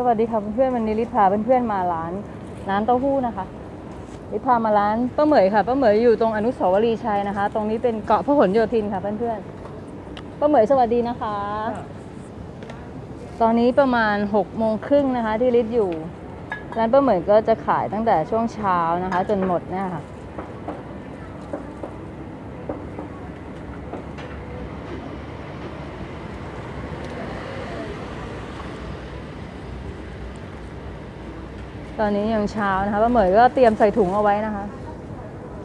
สวัสดีค่ะเพื่อนๆวันนี้ลิศพาเพื่อนๆมาร้านร้านเต้าหู้นะคะลิศพามาร้านป้าเหมยค่ะป้าเหมยอยู่ตรงอนุสาวรีย์ชัยนะคะ ตรงนี้เป็นเกาะพหลโยธินค่ะเพื่อนๆป้าเหมยสวัสดีนะคะ ตอนนี้ประมาณ6กโมงครึ่งนะคะ ที่ลิศอยู่ร้านป้าเหมยก็จะขายตั้งแต่ช่วงเช้านะคะ จนหมดเนี่ยค่ะ ตอนนี้ยังเช้านะคะป้าเหมยก็เตรียมใส่ถุงเอาไว้นะคะ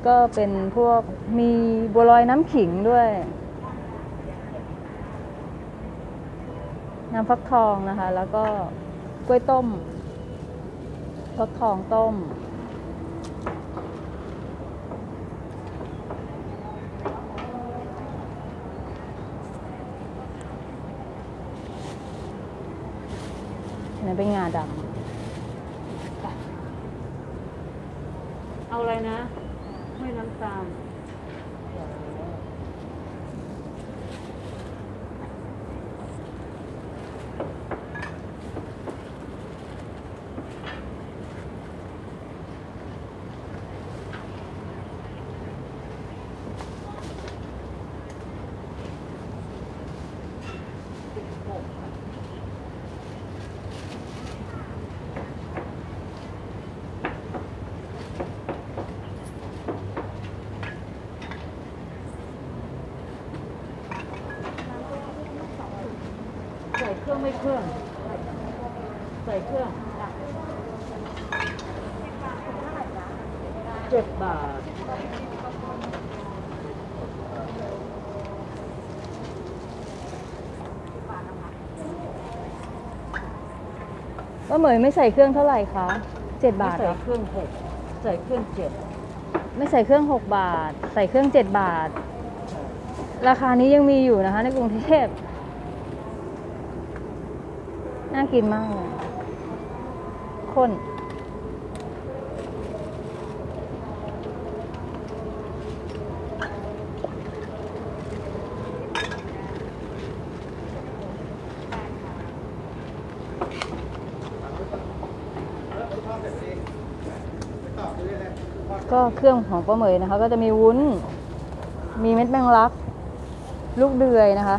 ก็เป็นพวกมีบัวลอยน้ำขิงด้วย น้ำฟักทองนะคะ แล้วก็กล้วยต้ม ฟักทองต้ม อันนี้เป็นงาดำ เอาอะไรนะ ไม่น้ำตาล ใส่ เครื่องไม่เครื่อง ใส่เครื่องเจ็ดบาทป้าเหมยไม่ใส่เครื่องเท่าไหร่คะเจ็ดบาทเหรใส่อเครื่องหกใส่เครื่องเจ็ดไม่ใส่เครื่อง6บาท ใส่เครื่อง7บาท ราคานี้ยังมีอยู่นะคะ ในกรุงเทพ น่ากินมากเลยข้นก็เครื่องของป้าเหมยนะคะ ก็จะมีวุ้น มีเม็ดแมงลัก ลูกเดือยนะคะ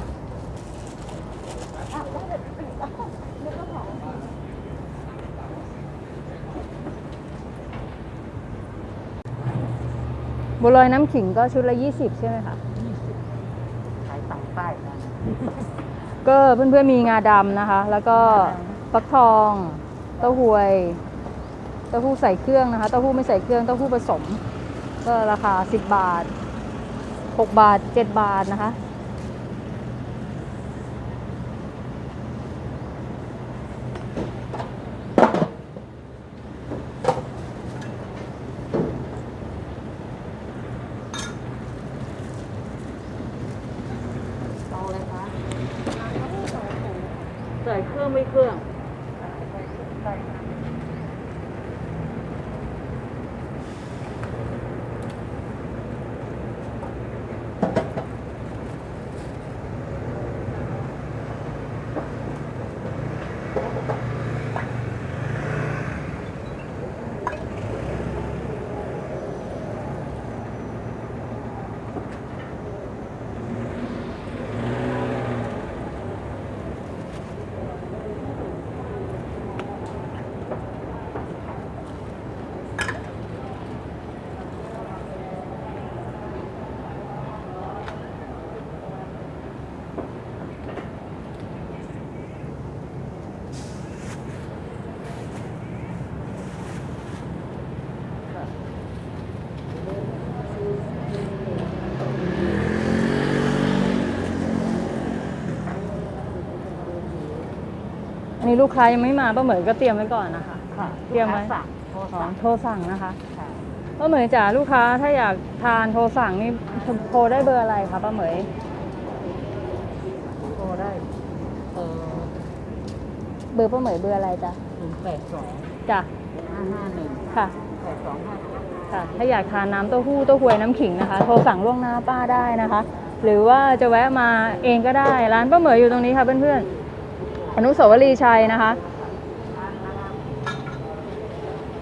บัวลอยน้ำขิงก็ชุดละ 20 ใช่ไหมคะ ขายต่างใต้กันก็เพื่อนๆมีงาดำนะคะ แล้วก็ฟักทอง เต้าหวย เต้าหู้ใส่เครื่องนะคะ เต้าหู้ไม่ใส่เครื่อง เต้าหู้ผสม ก็ราคา 10 บาท 6 บาท 7 บาทนะคะ เอาอะไรคะใส่ เครื่องไม่เครื่อง นนี้ลูกค้ายังไม่มาป้าเหมยก็เตรียมไว้ก่อนนะคะ ค่ะเตรียมไว้ ลูกค้าสั่งโทรอ๋อสั่งโทรสั่งนะคะค่ะป้าเหมยจ๋าลูกค้าถ้าอยากทานโทรสั่งนี่โทรได้เบอร์อะไรคะป้าเหมยโทรได้เออเบอร์ป้าเหมยเบอร์อะไรจ๊ะศูนย์แปดสองจ้ะห้าห้าหนึ่งค่ะ แปดสองห้าค่ะถ้าอยากทานน้ำเต้าหู้เต้าหวยน้ำขิงนะคะ โทรสั่งล่วงหน้าป้าได้นะคะ หรือว่าจะแวะมาเองก็ได้ ร้านป้าเหมยอยู่ตรงนี้ค่ะเพื่อนๆ อนุสาวรีย์ชัยนะคะ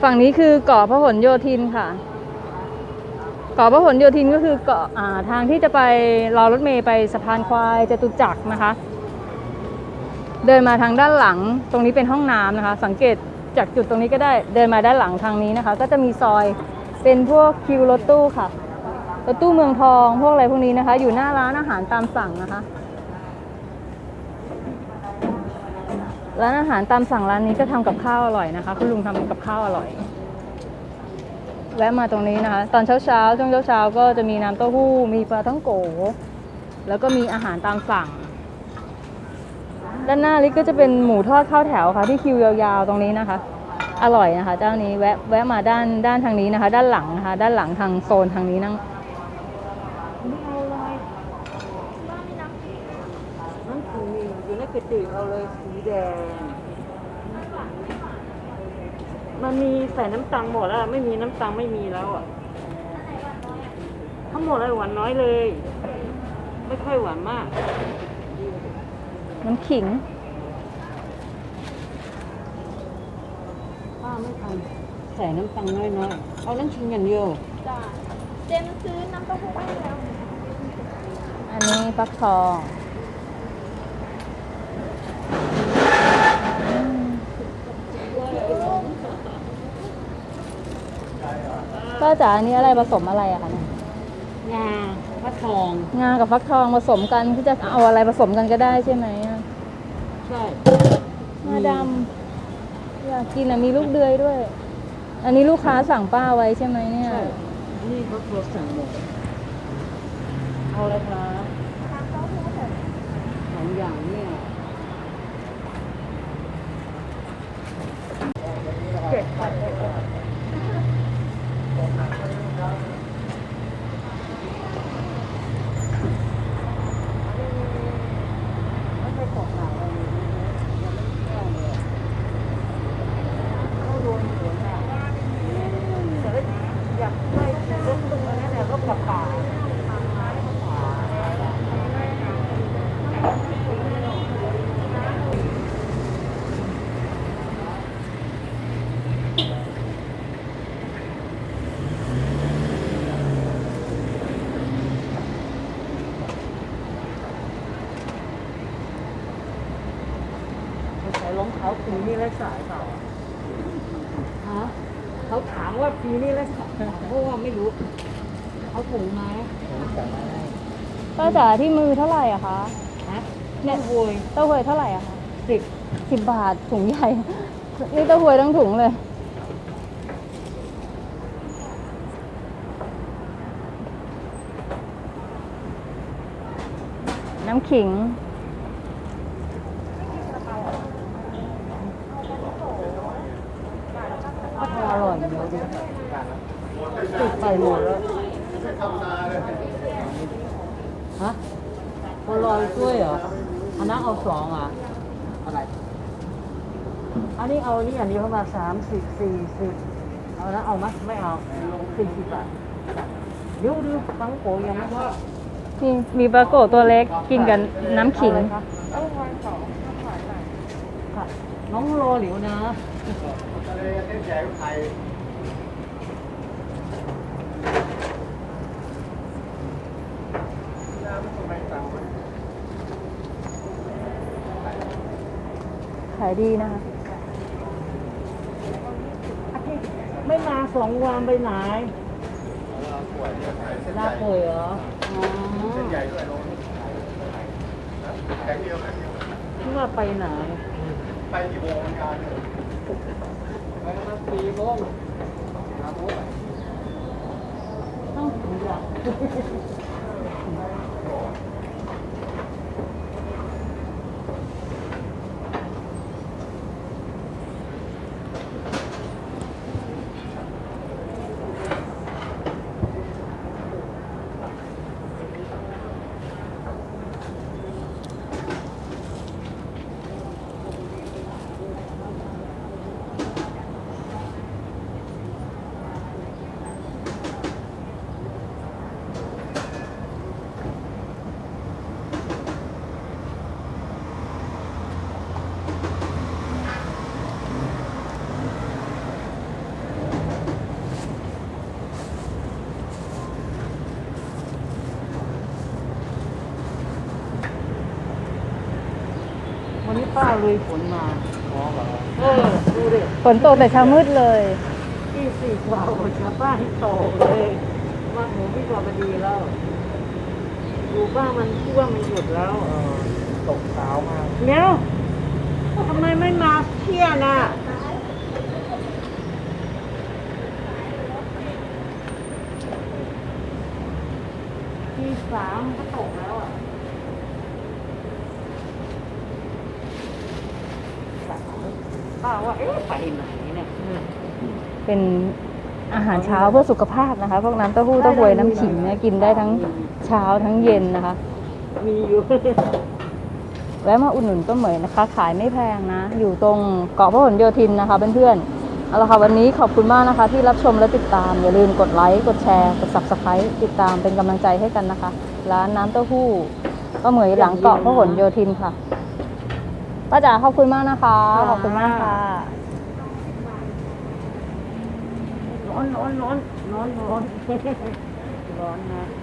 ฝั่งนี้คือเกาะพหลโยธินค่ะ เกาะพหลโยธินก็คือเกาะทางที่จะไปรอรถเมย์ไปสะพานควายจตุจักรนะคะ เดินมาทางด้านหลังตรงนี้เป็นห้องน้ำนะคะ สังเกตจากจุดตรงนี้ก็ได้เดินมาด้านหลังทางนี้นะคะ ก็จะมีซอยเป็นพวกคิวรถตู้ค่ะรถตู้เมืองทองพวกอะไรพวกนี้นะคะ อยู่หน้าร้านอาหารตามสั่งนะคะ ร้านอาหารตามสั่งร้านนี้ก็ทำกับข้าวอร่อยนะคะคุณลุงทำกับข้าวอร่อย แวะมาตรงนี้นะคะ ตอนเช้าเช้าช่วงเช้าเช้าก็จะมีน้ำเต้าหู้ มีปลาท่องโก แล้วก็มีอาหารตามสั่ง ด้านหน้าลิกก็จะเป็นหมูทอดข้าวแถวค่ะ ที่คิวยาวๆตรงนี้นะคะ อร่อยนะคะ เจ้านี้แวะแวะมาด้านด้านทางนี้นะคะ ด้านหลังนะคะ ด้านหลังทางโซนทางนี้นั่งไม่เอาเลย น้ำถุงมีอยู่ในกระติกเอาเลยสีแดง มันมีใส่น้ำตังหมดแล้วไม่มีน้ำตังไม่มีแล้วอะทั้งหมดเลยหวานน้อยเลย ไม่ค่อยหวานมาก น้ำขิงป้าไม่ทันใส่น้ำตังน้อยๆเอาน้ำชิงอย่างเดียวจ้ะเจมส์ซื้อน้ำเต้าหู้ให้แล้ว อันนี้ฟักทอง ป้าจ๋าอันนี้อะไรผสมอะไรอะคะเนี่ยงาพระทอง งากับฟักทองผสมกันที่จะเอาอะไรผสมกันก็ได้ใช่ไหมอะใช่ งาดำอยากกินอะมีลูกเดือยด้วย อันนี้ลูกค้าสั่งป้าไว้ใช่ไหมเนี่ย ใช่ นี่เขาตัวสั่งหมด เอาอะไรคะน้ำเต้าหู้แบบสองอย่างเนี่ยเจ็ดพัน ไม่ใช่ของหนาอะไรเลยยังไม่แก้เลยเขาโดนหัวหน้าแต่ว่าอยากได้รถตรงนั้นเนี่ยรถกระบะ ใส่รองเท้าปีนี่และสายเปล่าฮะเขาถาม ว่าปีนี่และสายเปล่าเพราะว่าไม่รู้เขาถุงไหมป้าจ๋าที่มือเท่าไหร่อะคะฮะแน่นโวยเต้าหวยเท่าไหร่อะคะสิบสิบบาทถุงใหญ่ นี่เต้าหวยทั้งถุงเลย น้ำขิง ก็ทอร่อยเดียวดิติด ไปหมดแล้วฮะพอลอยด้วยเหรออันนั้นเอาสองอะอะไร อันนี้เอานี่อันนี้เข้ามาสามสิบสี่สิบเอานะเอาไหมไม่เอาสี่สิบบาทเดี๋ยวดูฟังโกยังไม่ว่ามีมีปลาโกะตัวเล็กกินกับน้ำขิงค่ะน้องรอเหลียวนะายดีนะคะ ไม่มาสองวันไปไหนลาป่วยเหรออ๋อที่ว่าไปไหน ไปกี่โมงกันไปประมาณสี่โมงต้องถึงห ลักป้าลุยฝนมาอ๋อเหรอเออดูดิฝนตกแต่เช้ามืดเลยที่สี่กว่าชาวบ้านโตเลยมาหมูพี่กว่าพอดีแล้วอยู่บ้านมันที่ว่ามันหยุดแล้วเออตกเช้ามากเนี้ยทำไมไม่มาเที่ยงอะทีสามก็ตกแล้วอะสาม ป้าว่าเอ๊ะไปไหนเนี่ยเป็นอาหารเช้าเพื่อสุขภาพนะคะ พวกน้ำเต้าหู้เต้าหวยน้ำขิงเนี่ยกินได้ทั้งเช้าทั้งเย็นนะคะ มีอยู่แวะมาอุดหนุนป้าเหมยนะคะ ขายไม่แพงนะ อยู่ตรงเกาะพหลโยธินนะคะเพื่อนๆเอาละค่ะวันนี้ขอบคุณมากนะคะ ที่รับชมและติดตาม อย่าลืมกดไลค์กดแชร์กด subscribe ติดตามเป็นกำลังใจให้กันนะคะ ร้านน้ำเต้าหู้ป้าเหมยหลังเกาะพหลโยธินค่ะ ป้าจ๋าขอบคุณมากนะคะ ขอบคุณมากค่ะร้อนร้อนร้อนร้อนร้อนร้อนนะ